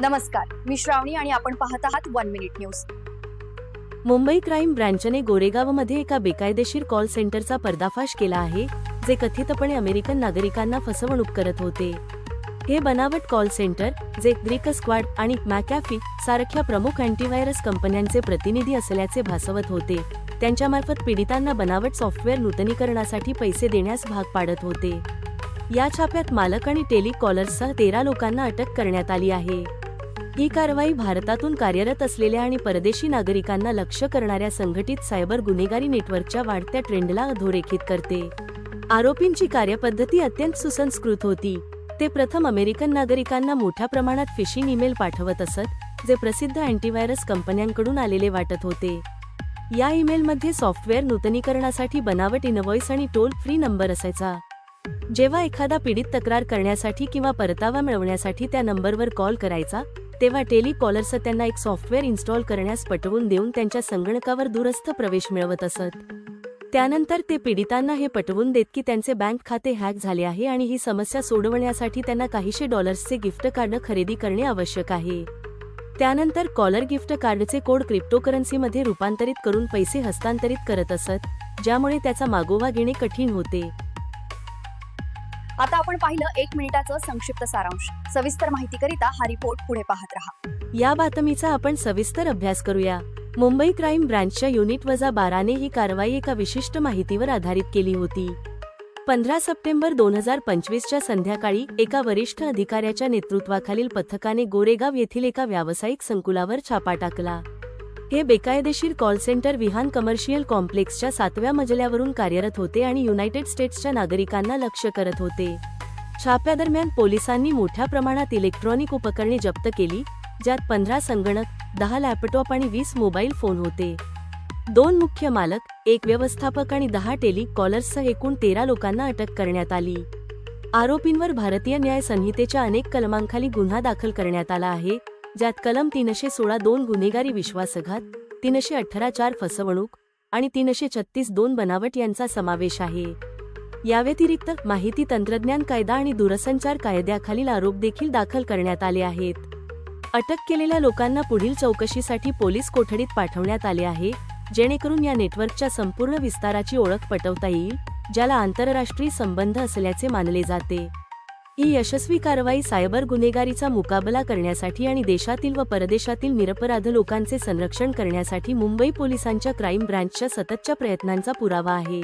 नमस्कार मी श्रावणी आणि आपण पाहत आहात one minute news. Mumbai crime ब्रँचने गोरेगावमध्ये एका बेकायदेशीर कॉल सेंटरचा पर्दाफाश केला आहे जे कथितपणे अमेरिकन नागरिकांना फसवणूक करत होते. हे बनावट कॉल सेंटर जे ग्रीक स्क्वाड आणि मॅकॅफी सारख्या प्रमुख अँटीव्हायरस कंपन्यांचे प्रतिनिधी असल्याचे भासवत होते त्यांच्यामार्फत पीडितांना बनावट सॉफ्टवेअर नूतनीकरणासाठी पैसे देण्यास भाग पाडत होते. या छाप्यात मालक आणि टेलिकॉलर्ससह तेरा लोकांना अटक करण्यात आली आहे. ही कारवाई भारतातून कार्यरत असलेल्या आणि परदेशी नागरिकांना लक्ष्य करणाऱ्या संघटित सायबर गुन्हेगारी नेटवर्कच्या वाढत्या ट्रेंडला अधोरेखित करते. आरोपींची कार्यपद्धती अत्यंत सुसंस्कृत होती. ते प्रथम अमेरिकन नागरिकांना मोठ्या प्रमाणात फिशिंग ईमेल पाठवत असत जे प्रसिद्ध अँटीव्हायरस कंपन्यांकडून आलेले वाटत होते. या ईमेलमध्ये सॉफ्टवेअर नूतनीकरणासाठी बनावट इनव्हॉइस आणि टोल फ्री नंबर असायचा. जेव्हा एखादा पीडित तक्रार करण्यासाठी किंवा परतावा मिळवण्यासाठी त्या नंबरवर कॉल करायचा तेव्हा टेलिकॉलर्स त्यांना एक सॉफ्टवेअर इन्स्टॉल करण्यास पटवून देऊन त्यांच्या संगणकावर दूरस्थ प्रवेश मिळवत असत. त्यानंतर ते पीडितांना हे पटवून देत की त्यांचे बँक खाते हॅक झाले आहे आणि ही समस्या सोडवण्यासाठी त्यांना काहीशे डॉलर्सचे गिफ्ट कार्ड खरेदी करणे आवश्यक आहे. त्यानंतर कॉलर गिफ्ट कार्डचे कोड क्रिप्टोकरन्सीमध्ये रूपांतरित करून पैसे हस्तांतरित करत असत ज्यामुळे त्याचा मागोवा घेणे कठीण होते. आता आपण पाहिलं एक मिनिटाचं संक्षिप्त सारांश. सविस्तर माहितीकरिता हा रिपोर्ट पुढे पाहत राहा. या बातमीचा आपण सविस्तर अभ्यास करूया. मुंबई क्राईम ब्रँचच्या युनिट वजा बाराने ही कारवाई एका विशिष्ट माहितीवर आधारित केली होती. पंधरा सप्टेंबर दोन हजार पंचवीसच्या संध्याकाळी एका वरिष्ठ अधिकाऱ्याच्या नेतृत्वाखालील पथकाने गोरेगाव येथील एका व्यावसायिक संकुलावर छापा टाकला. हे बेकायदेशीर कॉल सेंटर विहान कमर्शियल कॉम्प्लेक्सच्या सातव्या मजल्यावरून कार्यरत होते आणि युनायटेड स्टेट्सच्या नागरिकांना लक्ष्य करत होते. छाप्यादरम्यान पोलिसांनी मोठ्या प्रमाणात इलेक्ट्रॉनिक उपकरणे जप्त केली ज्यात पंधरा संगणक दहा लॅपटॉप आणि वीस मोबाईल फोन होते. दोन मुख्य मालक एक व्यवस्थापक आणि दहा टेली कॉलर्ससह एकूण तेरा लोकांना अटक करण्यात आली. आरोपींवर भारतीय न्याय संहितेच्या अनेक कलमांखाली गुन्हा दाखल करण्यात आला आहे ज्यात कलम तीनशे सोळा दोन गुन्हेगारी विश्वासघात तीनशे अठरा चार फसवणूक आणि तीनशे छत्तीस दोन बनावट यांचा समावेश आहे. याव्यतिरिक्त माहिती तंत्रज्ञान कायदा आणि दूरसंचार कायद्याखालील आरोप देखील दाखल करण्यात आले आहेत. अटक केलेल्या लोकांना पुढील चौकशीसाठी पोलीस कोठडीत पाठवण्यात आले आहे जेणेकरून या नेटवर्कच्या संपूर्ण विस्ताराची ओळख पटवता येईल ज्याला आंतरराष्ट्रीय संबंध असल्याचे मानले जाते. ही यशस्वी कारवाई सायबर गुन्हेगारीचा मुकाबला करण्यासाठी आणि देशातील व परदेशातील निरपराध लोकांचे संरक्षण करण्यासाठी मुंबई पोलिसांच्या क्राईम ब्रँचच्या सततच्या प्रयत्नांचा पुरावा आहे.